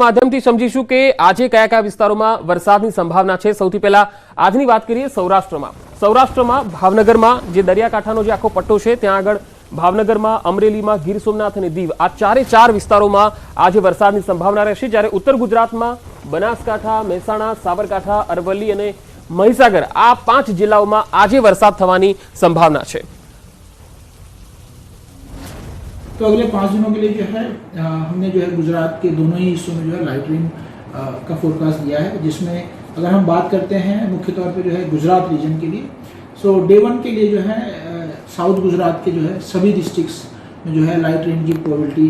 માધ્યમથી સમજીશું કે આજે કયા કયા વિસ્તારોમાં વરસાદની સંભાવના છે. સૌથી પહેલા આજની વાત કરીએ સૌરાષ્ટ્રમાં. સૌરાષ્ટ્રમાં ભાવનગરમાં જે દરિયાકાંઠાનો જે આખો પટ્ટો છે, ત્યાં આગળ ભાવનગરમાં, અમરેલીમાં, ગીર સોમનાથ અને દીવ આ ચારે ચાર વિસ્તારોમાં આજે વરસાદની સંભાવના રહેશે. જ્યારે ઉત્તર ગુજરાતમાં બનાસકાંઠા, મહેસાણા, સાબરકાંઠા, અરવલ્લી અને મહીસાગર આ પાંચ જિલ્લાઓમાં આજે વરસાદ થવાની સંભાવના છે. तो अगले पाँच दिनों के लिए जो है अ, हमने जो है गुजरात के दोनों ही हिस्सों में जो है लाइट रेन का फोरकास्ट दिया है। जिसमें अगर हम बात करते हैं मुख्य तौर पे जो है गुजरात रीजन के लिए सो डे वन के लिए जो है साउथ गुजरात के जो है सभी डिस्ट्रिक्ट्स में जो है लाइट रेन की प्रोबेबिलिटी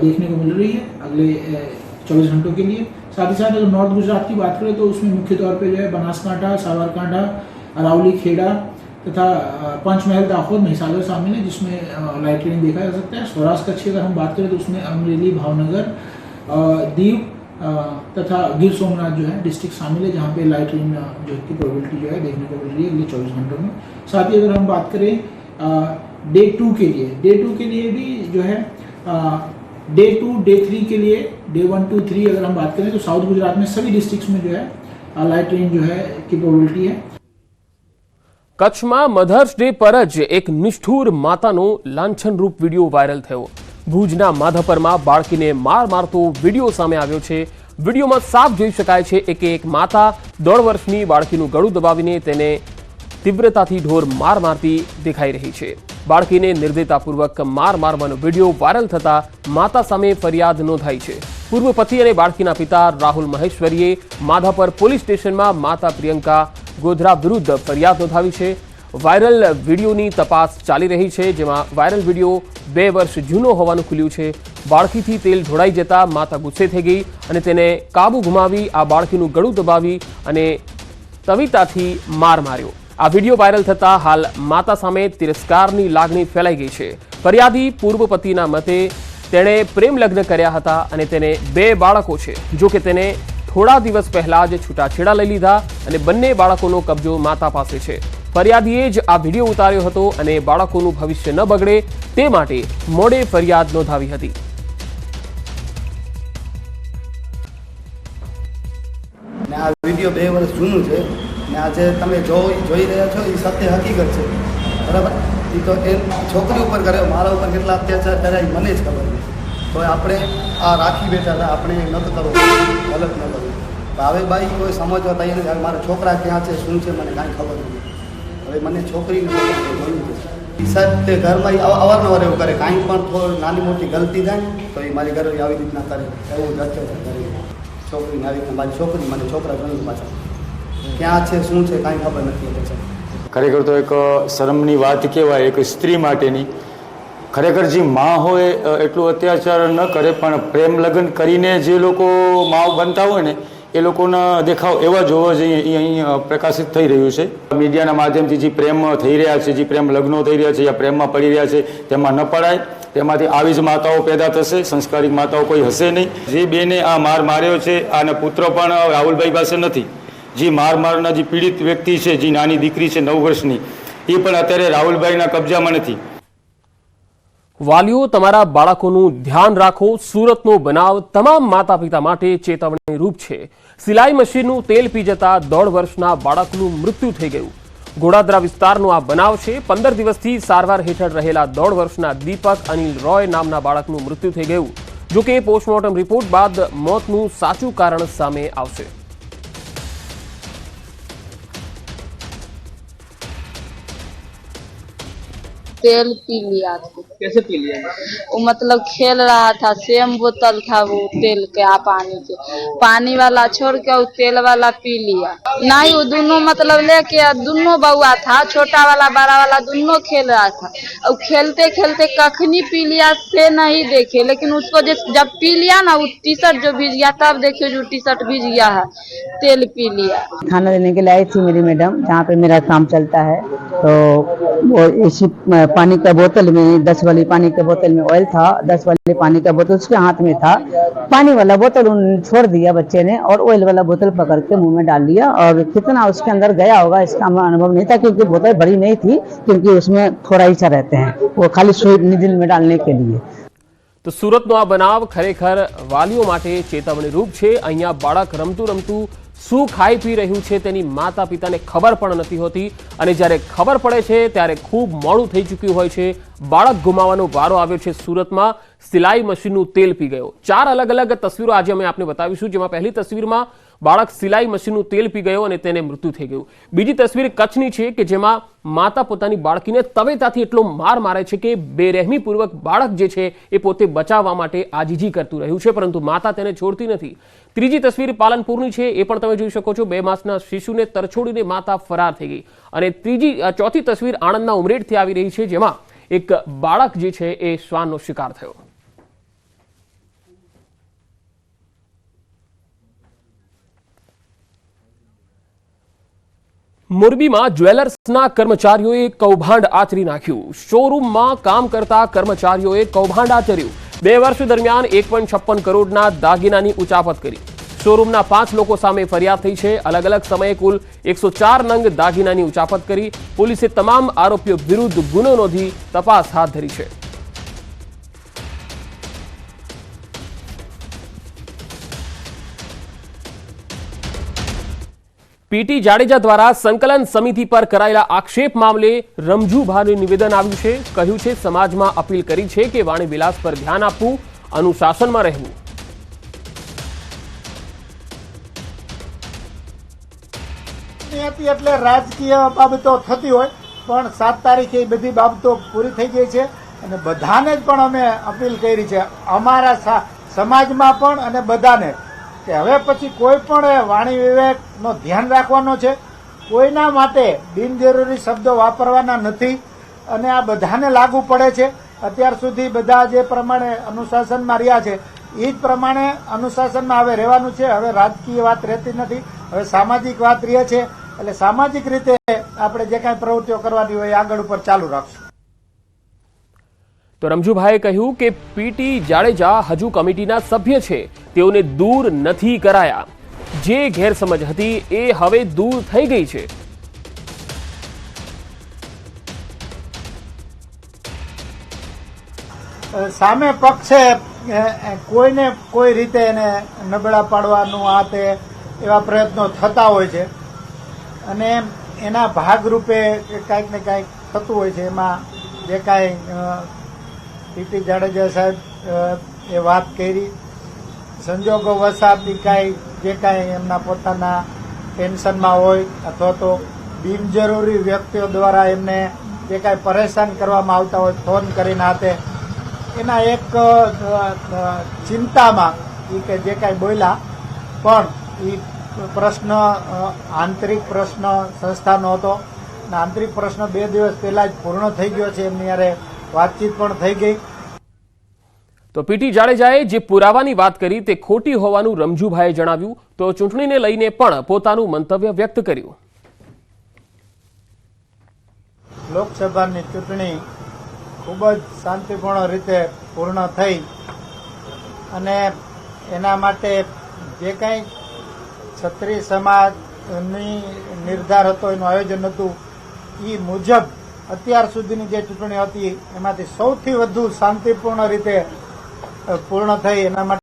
देखने को मिल रही है अगले चौबीस घंटों के लिए। साथ ही साथ अगर नॉर्थ गुजरात की बात करें तो उसमें मुख्य तौर पे जो है बनासकांठा साबरकांठा अरावली खेड़ा तथा पंचमहल दाहोद महिसागर शामिल है जिसमें लाइट रेन देखा जा सकता है। सौराष्ट्र कच्छ की अगर हम बात करें तो उसमें अमरेली, भावनगर दीव तथा गिर सोमनाथ जो है डिस्ट्रिक्ट शामिल है जहाँ पे लाइट रेन जो की प्रोबेबिलिटी जो है, देखने को मिल रही है अगले चौबीस घंटों में। साथ ही अगर हम बात करें डे टू के लिए डे टू के लिए भी जो है डे टू डे थ्री के लिए डे वन टू थ्री अगर हम बात करें तो साउथ गुजरात में सभी डिस्ट्रिक्ट्स में जो है लाइट रेन जो है, की प्रोबेबिलिटी है। કચ્છમાં મધર્સ ડે પર જ એક નિષ્ઠુર માતાનો લાંછનરૂપ વીડિયો વાયરલ થયો. ભુજના માધાપરમાં બાળકીને માર મારતો વીડિયો સામે આવ્યો છે. વિડીયોમાં સાફ જોઈ શકાય છે કે એક માતા દોઢ વર્ષની બાળકીનું ગળું દબાવીને તેને તીવ્રતાથી ઢોર માર મારતી દેખાઈ રહી છે. બાળકીને નિર્દયતાપૂર્વક માર મારવાનો વીડિયો વાયરલ થતાં માતા સામે ફરિયાદ નોંધાઈ છે. પૂર્વ પતિ અને બાળકીના પિતા રાહુલ મહેશ્વરીએ માધાપર પોલીસ સ્ટેશનમાં માતા પ્રિયંકા ગોધરા વિરુદ્ધ ફરિયાદ નોંધાવી છે. વાયરલ વિડીયોની તપાસ ચાલી રહી છે, જેમાં વાયરલ વીડિયો બે વર્ષ જૂનો હોવાનું ખુલ્યું છે. બાળકીથી તેલ ઢોળાઈ જતા માતા ગુસ્સે થઈ ગઈ અને તેને કાબુ ગુમાવી આ બાળકીનું ગળું દબાવી અને તવિતાથી માર માર્યો. આ વીડિયો વાયરલ થતા હાલ માતા સામે તિરસ્કારની લાગણી ફેલાઈ ગઈ છે. ફરિયાદી પૂર્વ પતિના મતે તેણે પ્રેમ લગ્ન કર્યા હતા અને તેને બે બાળકો છે. જો કે તેને થોડા દિવસ પહેલા જ છૂટાછેડા લઈ લીધા અને બંને બાળકોનો કબજો માતા પાસે છે. ફરિયાદીએ જ આ વીડિયો ઉતાર્યો હતો અને બાળકોનું ભવિષ્ય ન બગડે તે માટે મોડે ફરિયાદ નોંધાવી હતી. આ વીડિયો બે વર્ષ જૂનું છે ને આજે તમે જોઈ રહ્યા છો એ સત્ય હકીકત છે. બરાબર? એ તો એ છોકરી ઉપર કર્યો, મારા ઉપર કેટલા અત્યાચાર કર્યા એ મને જ ખબર છે તો આપણે આ રાખી બેઠા હતા આપણે નથી કરવો ગલત ન કરવું હવે ભાઈ કોઈ સમજવા તૈયાર નથી. મારા છોકરા ક્યાં છે શું છે મને કાંઈ ખબર નથી. હવે મને છોકરીને ખબર છે, સાહેબ તે ઘરમાં અવારનવાર એવું કરે. કાંઈ પણ થોડી નાની મોટી ગલતી થાય તો એ મારી ઘરે આવી રીતના કરે. એવું કરે. છોકરીને આવી રીતના. મારી છોકરી મને છોકરા જોયું પાછા. ક્યાં છે શું છે કાંઈ ખબર નથી. ખરેખર તો એક શરમની વાત કહેવાય એક સ્ત્રી માટેની. ખરેખર જે માં હોય એટલું અત્યાચાર ન કરે, પણ પ્રેમ લગ્ન કરીને જે લોકો માવ બનતા હોય ને, એ લોકોના દેખાવ એવા જોવા જઈએ, એ અહીં પ્રકાશિત થઈ રહ્યું છે. મીડિયાના માધ્યમથી જે પ્રેમ થઈ રહ્યા છે, જે પ્રેમ લગ્નો થઈ રહ્યા છે, યા પ્રેમમાં પડી રહ્યા છે, તેમાં ન પડાય. તેમાંથી આવી જ માતાઓ પેદા થશે, સંસ્કારિક માતાઓ કોઈ હશે નહીં. જે બેને આ માર માર્યો છે અને પુત્ર પણ રાહુલભાઈ પાસે નથી. જે માર મારના જે પીડિત વ્યક્તિ છે, જે નાની દીકરી છે, નવ વર્ષની, એ પણ અત્યારે રાહુલભાઈના કબજામાં નથી. વાલીઓ, તમારા બાળકોનું ધ્યાન રાખો. સુરતનો બનાવ તમામ માતા પિતા માટે ચેતવણી રૂપ છે. સિલાઈ મશીનનું તેલ પી જતા દોઢ વર્ષના બાળકનું મૃત્યુ થઈ ગયું. ગોડાદરા વિસ્તારનો આ બનાવ છે. પંદર દિવસથી સારવાર હેઠળ રહેલા દોઢ વર્ષના દીપક અનિલ રોય નામના બાળકનું મૃત્યુ થઈ ગયું. જોકે પોસ્ટમોર્ટમ રિપોર્ટ બાદ મોતનું સાચું કારણ સામે આવશે. तेल पी लिया था। कैसे पी लिया? वो मतलब खेल रहा था सेम बोतल था वो तेल के आ पानी के। पानी वाला छोड़ के वो तेल वाला पी लिया। नहीं वो दोनों मतलब लेके दोनों बउआ था छोटा वाला बड़ा वाला दोनों खेल रहा था। और खेलते खेलते कखनी पी लिया से नहीं देखे लेकिन उसको जिस जब पी लिया ना वो टी शर्ट जो भीज गया तब देखियो जो टी शर्ट भीज गया है तेल पी लिया। खाना देने के लिए आई थी मेरी मैडम जहाँ पे मेरा काम चलता है तो वो इसी पानी का बोतल में दस वाली पानी के बोतल में ऑयल था दस वाली पानी का बोतल उसके हाथ में था पानी वाला बोतल उन्होंने छोड़ दिया बच्चे ने और ऑयल वाला बोतल पकड़ के मुंह में डाल लिया और कितना उसके अंदर गया होगा इसका हमें अनुभव नहीं था क्योंकि बोतल बड़ी नहीं थी क्योंकि उसमें थोड़ा ही सा रहते हैं वो खाली सुई निडिल में डालने के लिए તો સુરતનો આ બનાવ ખરેખર વાલીઓ માટે ચેતવણીરૂપ છે અહીંયા બાળક રમતું રમતું શું ખાઈ પી રહ્યું છે તેની માતા પિતાને ખબર પણ નથી હોતી. અને જ્યારે ખબર પડે છે, ત્યારે ખૂબ મોડું થઈ ચૂક્યું હોય છે. બાળક ગુમાવવાનો વારો આવ્યો છે સુરતમાં. સિલાઈ મશીનનું તેલ પી ગયો. ચાર અલગ અલગ તસવીરો આજે અમે આપને બતાવીશું. જેમાં પહેલી તસવીરમાં બાળક સિલાઈ મશીનનું તેલ પી ગયો અને તેને મૃત્યુ થઈ ગયું. બીજી તસવીર કચ્છની છે કે જેમાં માતા પોતાની બાળકીને તવેતાથી એટલો માર મારે છે કે બેરહેમીપૂર્વક બાળક જે છે એ પોતે બચાવવા માટે આજીજી કરતું રહ્યું છે, પરંતુ માતા તેને છોડતી નથી. ત્રીજી તસવીર પાલનપુરની છે, એ પણ તમે જોઈ શકો છો. બે માસના શિશુને તરછોડીને માતા ફરાર થઈ ગઈ. અને ત્રીજી ચોથી તસવીર આણંદના ઉમરેઠથી આવી રહી છે, જેમાં એક બાળક જે છે એ શ્વાનનો શિકાર થયો. મોરબીમાં જ્વેલર્સના કર્મચારીઓએ કૌભાંડ આચરી નાખ્યું. શોરૂમમાં કામ કરતા કર્મચારીઓએ કૌભાંડ આચર્યું. બે વર્ષ દરમિયાન એક પોઈન્ટ છપ્પન કરોડના દાગીનાની ઉચાપત કરી. શોરૂમના પાંચ લોકો સામે ફરિયાદ થઈ છે. અલગ અલગ સમયે કુલ એકસો ચાર નંગ દાગીનાની ઉચાપત કરી. પોલીસે તમામ આરોપીઓ વિરુદ્ધ ગુનો નોંધી તપાસ હાથ ધરી છે. પીટી જાડેજા દ્વારા સંકલન સમિતિ પર કરાયેલા આક્ષેપ મામલે રમજુભાનું નિવેદન આવ્યું છે. કહ્યું છે, સમાજમાં અપીલ કરી છે કે વાણી વિલાસ પર ધ્યાન આપવું, અનુશાસનમાં રહેવું. એટલે રાજકીય બાબતો થતી હોય, પણ સાત તારીખે એ બધી બાબતો પૂરી થઈ ગઈ છે અને બધાને જ પણ અમે અપીલ કરી છે. અમારા સમાજમાં પણ અને બધાને. કે હવે પછી કોઈ પણ વાણી વિવેકનો ધ્યાન રાખવાનો છે, કોઈના માટે બિનજરૂરી શબ્દો વાપરવાના નથી અને આ બધાને લાગુ પડે છે. અત્યાર સુધી બધા જે પ્રમાણે અનુશાસનમાં રહ્યા છે એ જ પ્રમાણે અનુશાસનમાં હવે રહેવાનું છે. હવે રાજકીય વાત રહેતી નથી. હવે સામાજિક વાત રહે છે. એટલે સામાજિક રીતે આપણે જે કાંઈ પ્રવૃત્તિઓ કરવાની હોય આગળ ઉપર ચાલુ રાખશું. તો રમજુભાઈએ કહ્યું કે પીટી જાડેજા હજુ કમિટીના સભ્ય છે. તેઓને દૂર નથી કરાયા. જે ગેરસમજ હતી એ હવે દૂર થઈ ગઈ છે. સામે પક્ષે કોઈને કોઈ રીતે એને નબળા પાડવાનું આ તે એવા પ્રયત્નો થતા હોય છે. અને એના ભાગરૂપે કાંઈક ને કાંઈક થતું હોય છે, એમાં જે કાંઈ પીટી જાડેજા સાહેબ એ વાત કરી. સંજોગો વસાતી કાંઈ, જે કાંઈ એમના પોતાના ટેન્શનમાં હોય અથવા તો બિનજરૂરી વ્યક્તિઓ દ્વારા એમને જે કાંઈ પરેશાન કરવામાં આવતા હોય, ફોન કરીને હાથે, એના એક ચિંતામાં એ કે જે કાંઈ બોલ્યા, પણ એ પ્રશ્ન આંતરિક પ્રશ્ન સંસ્થાનો હતો. અને આંતરિક પ્રશ્ન બે દિવસ પહેલાં જ પૂર્ણ થઈ ગયો છે એમની યારે વાતચીત પણ થઈ ગઈ. તો પીટી જાડેજાએ જે પુરાવાની વાત કરી તે ખોટી હોવાનું રમજુભાઈએ જણાવ્યું. તો ચૂંટણીને લઈને પણ પોતાનું મંતવ્ય વ્યક્ત કર્યું. લોકસભાની ચૂંટણી ખૂબ જ શાંતિપૂર્ણ રીતે પૂર્ણ થઈ અને એના માટે જે કંઈ ક્ષત્રિય સમાજની નિર્ધાર હતો એનું આયોજન હતું એ મુજબ અત્યાર સુધીની જે ચૂંટણી હતી એમાંથી સૌથી વધુ શાંતિપૂર્ણ રીતે પૂર્ણ થઈ એના માટે